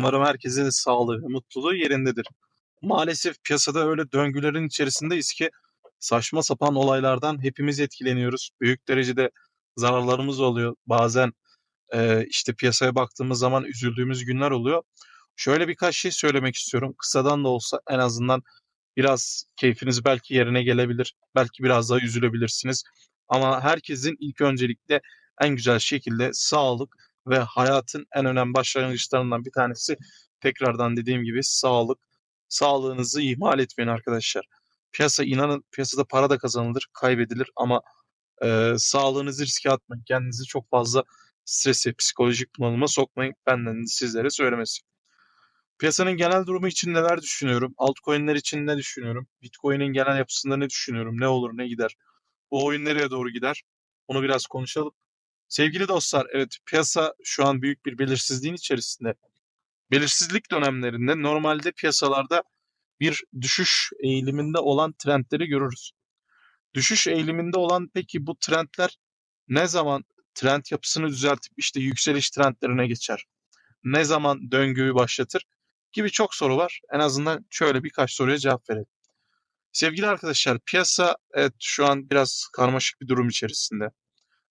Umarım herkesin sağlığı ve mutluluğu yerindedir. Maalesef piyasada öyle döngülerin içerisindeyiz ki saçma sapan olaylardan hepimiz etkileniyoruz. Büyük derecede zararlarımız oluyor. Bazen e, işte piyasaya baktığımız zaman üzüldüğümüz günler oluyor. Şöyle birkaç şey söylemek istiyorum. Kısadan da olsa en azından biraz keyfiniz belki yerine gelebilir. Belki biraz daha üzülebilirsiniz. Ama herkesin ilk öncelikle en güzel şekilde sağlık ve hayatın en önemli başlangıçlarından bir tanesi tekrardan dediğim gibi sağlık. Sağlığınızı ihmal etmeyin arkadaşlar. Piyasa inanın piyasada para da kazanılır, kaybedilir ama e, sağlığınızı riske atmayın. Kendinizi çok fazla strese, psikolojik bunalıma sokmayın. Benden sizlere söylemesi. Piyasanın genel durumu için neler düşünüyorum? Altcoin'ler için ne düşünüyorum? Bitcoin'in genel yapısında ne düşünüyorum? Ne olur, ne gider? Bu oyun nereye doğru gider? Onu biraz konuşalım. Sevgili dostlar, evet piyasa şu an büyük bir belirsizliğin içerisinde. Belirsizlik dönemlerinde normalde piyasalarda bir düşüş eğiliminde olan trendleri görürüz. Düşüş eğiliminde olan peki bu trendler ne zaman trend yapısını düzeltip işte yükseliş trendlerine geçer? Ne zaman döngüyü başlatır? Gibi çok soru var. En azından şöyle birkaç soruya cevap verelim. Sevgili arkadaşlar, piyasa evet şu an biraz karmaşık bir durum içerisinde.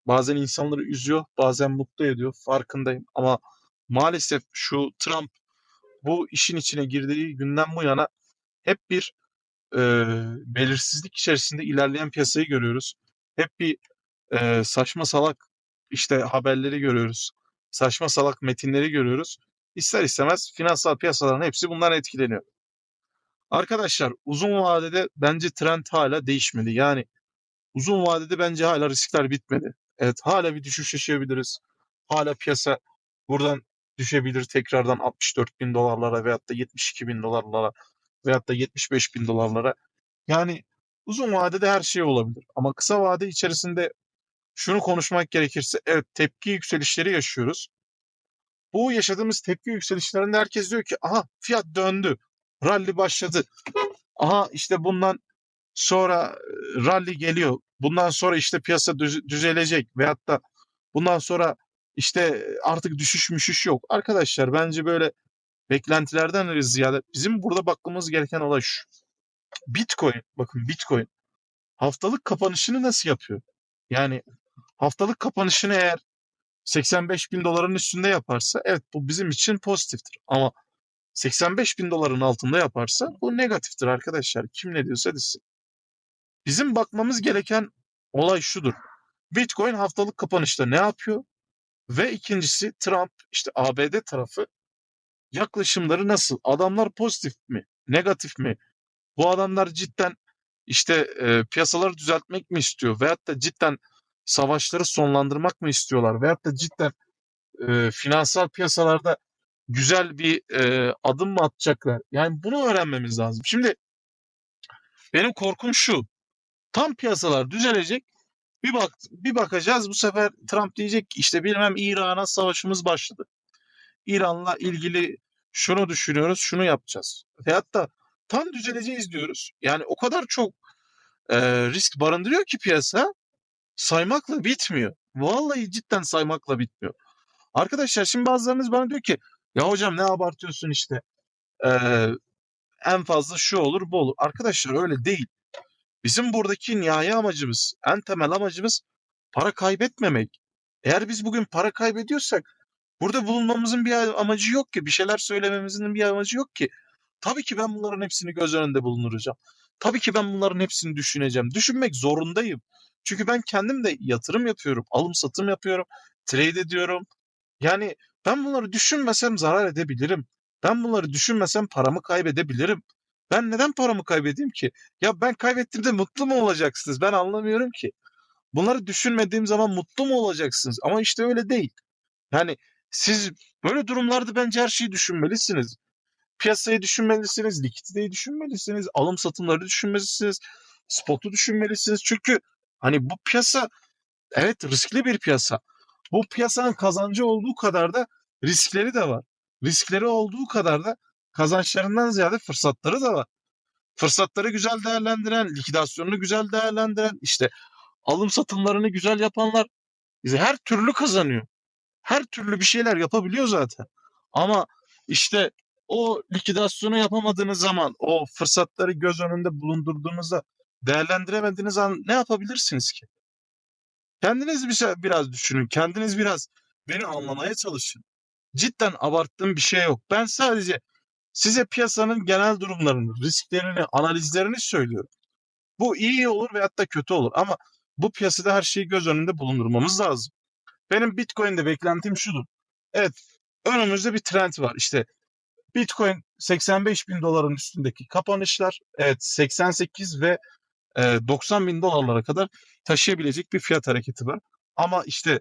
Bazen insanları üzüyor, bazen mutlu ediyor. Farkındayım ama maalesef şu Trump bu işin içine girdiği günden bu yana hep bir e, belirsizlik içerisinde ilerleyen piyasayı görüyoruz. Hep bir e, saçma salak işte haberleri görüyoruz. Saçma salak metinleri görüyoruz. İster istemez finansal piyasaların hepsi bundan etkileniyor. Arkadaşlar uzun vadede bence trend hala değişmedi. Yani uzun vadede bence hala riskler bitmedi. Evet hala bir düşüş yaşayabiliriz. Hala piyasa buradan düşebilir tekrardan 64 bin dolarlara veyahut da 72 bin dolarlara veyahut da 75 bin dolarlara. Yani uzun vadede her şey olabilir. Ama kısa vade içerisinde şunu konuşmak gerekirse evet tepki yükselişleri yaşıyoruz. Bu yaşadığımız tepki yükselişlerinde herkes diyor ki aha fiyat döndü. Rally başladı. Aha işte bundan sonra rally geliyor. Bundan sonra işte piyasa düz, düzelecek veyahut da bundan sonra işte artık düşüş müşüş yok. Arkadaşlar bence böyle beklentilerden ziyade bizim burada bakmamız gereken olay şu. Bitcoin, bakın Bitcoin haftalık kapanışını nasıl yapıyor? Yani haftalık kapanışını eğer 85 bin doların üstünde yaparsa evet bu bizim için pozitiftir. Ama 85 bin doların altında yaparsa bu negatiftir arkadaşlar. Kim ne diyorsa desin. Bizim bakmamız gereken olay şudur. Bitcoin haftalık kapanışta ne yapıyor? Ve ikincisi Trump işte ABD tarafı yaklaşımları nasıl? Adamlar pozitif mi? Negatif mi? Bu adamlar cidden işte e, piyasaları düzeltmek mi istiyor? Veyahut da cidden savaşları sonlandırmak mı istiyorlar? Veyahut da cidden e, finansal piyasalarda güzel bir e, adım mı atacaklar? Yani bunu öğrenmemiz lazım. Şimdi benim korkum şu. Tam piyasalar düzelecek. Bir bak bir bakacağız bu sefer Trump diyecek ki işte bilmem İran'a savaşımız başladı. İran'la ilgili şunu düşünüyoruz, şunu yapacağız. Veyahut da tam düzeleceğiz diyoruz. Yani o kadar çok e, risk barındırıyor ki piyasa saymakla bitmiyor. Vallahi cidden saymakla bitmiyor. Arkadaşlar şimdi bazılarınız bana diyor ki ya hocam ne abartıyorsun işte. Ee, en fazla şu olur bu olur. Arkadaşlar öyle değil. Bizim buradaki nihai amacımız, en temel amacımız para kaybetmemek. Eğer biz bugün para kaybediyorsak burada bulunmamızın bir amacı yok ki. Bir şeyler söylememizin bir amacı yok ki. Tabii ki ben bunların hepsini göz önünde bulunduracağım. Tabii ki ben bunların hepsini düşüneceğim. Düşünmek zorundayım. Çünkü ben kendim de yatırım yapıyorum. Alım satım yapıyorum. Trade ediyorum. Yani ben bunları düşünmesem zarar edebilirim. Ben bunları düşünmesem paramı kaybedebilirim. Ben neden paramı kaybedeyim ki? Ya ben kaybettiğimde mutlu mu olacaksınız? Ben anlamıyorum ki. Bunları düşünmediğim zaman mutlu mu olacaksınız? Ama işte öyle değil. Yani siz böyle durumlarda bence her şeyi düşünmelisiniz. Piyasayı düşünmelisiniz, likiditeyi düşünmelisiniz, alım satımları düşünmelisiniz, spotu düşünmelisiniz. Çünkü hani bu piyasa evet riskli bir piyasa. Bu piyasanın kazancı olduğu kadar da riskleri de var. Riskleri olduğu kadar da kazançlarından ziyade fırsatları da var. Fırsatları güzel değerlendiren, likidasyonunu güzel değerlendiren, işte alım satımlarını güzel yapanlar her türlü kazanıyor. Her türlü bir şeyler yapabiliyor zaten. Ama İşte o liküdasyonu yapamadığınız zaman, o fırsatları göz önünde bulundurduğunuzda değerlendiremediğiniz an ne yapabilirsiniz ki? Kendiniz bir şey biraz düşünün. Kendiniz biraz beni anlamaya çalışın. Cidden abarttığım bir şey yok. Ben sadece size piyasanın genel durumlarını, risklerini, analizlerini söylüyorum. Bu iyi olur veyahut da kötü olur ama bu piyasada her şeyi göz önünde bulundurmamız lazım. Benim Bitcoin'de beklentim şudur. Evet, önümüzde bir trend var. İşte Bitcoin 85 bin doların üstündeki kapanışlar, evet 88 ve e, 90 bin dolarlara kadar taşıyabilecek bir fiyat hareketi var. Ama işte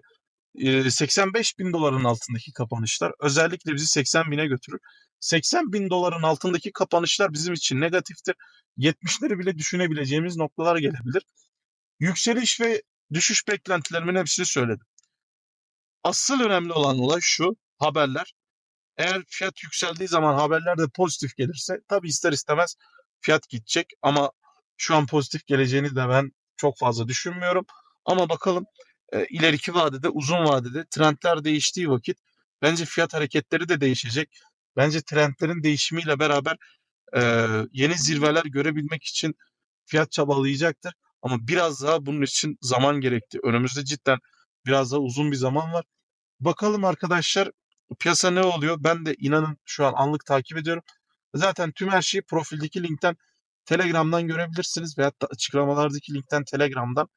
85 bin doların altındaki kapanışlar özellikle bizi 80 bine götürür. 80 bin doların altındaki kapanışlar bizim için negatiftir. 70'leri bile düşünebileceğimiz noktalar gelebilir. Yükseliş ve düşüş beklentilerimin hepsini söyledim. Asıl önemli olan olay şu, haberler. Eğer fiyat yükseldiği zaman haberler de pozitif gelirse tabii ister istemez fiyat gidecek ama şu an pozitif geleceğini de ben çok fazla düşünmüyorum. Ama bakalım e, ileriki vadede, uzun vadede trendler değiştiği vakit bence fiyat hareketleri de değişecek. Bence trendlerin değişimiyle beraber e, yeni zirveler görebilmek için fiyat çabalayacaktır. Ama biraz daha bunun için zaman gerekti. Önümüzde cidden biraz daha uzun bir zaman var. Bakalım arkadaşlar piyasa ne oluyor? Ben de inanın şu an anlık takip ediyorum. Zaten tüm her şeyi profildeki linkten Telegram'dan görebilirsiniz veyahut da açıklamalardaki linkten Telegram'dan.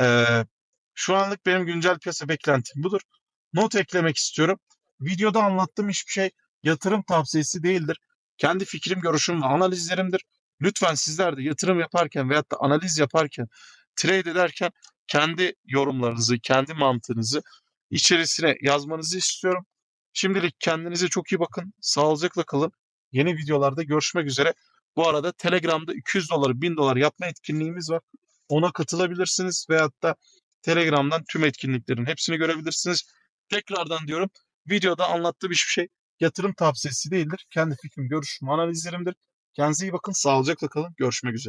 Ee, şu anlık benim güncel piyasa beklentim budur. Not eklemek istiyorum. Videoda anlattığım hiçbir şey yatırım tavsiyesi değildir. Kendi fikrim, görüşüm ve analizlerimdir. Lütfen sizler de yatırım yaparken veyahut da analiz yaparken, trade ederken kendi yorumlarınızı, kendi mantığınızı içerisine yazmanızı istiyorum. Şimdilik kendinize çok iyi bakın. Sağlıcakla kalın. Yeni videolarda görüşmek üzere. Bu arada Telegram'da 200 dolar, 1000 dolar yapma etkinliğimiz var. Ona katılabilirsiniz veyahut da Telegram'dan tüm etkinliklerin hepsini görebilirsiniz. Tekrardan diyorum videoda anlattığım hiçbir şey yatırım tavsiyesi değildir. Kendi fikrim, görüşüm, analizlerimdir. Kendinize iyi bakın. Sağlıcakla kalın. Görüşmek üzere.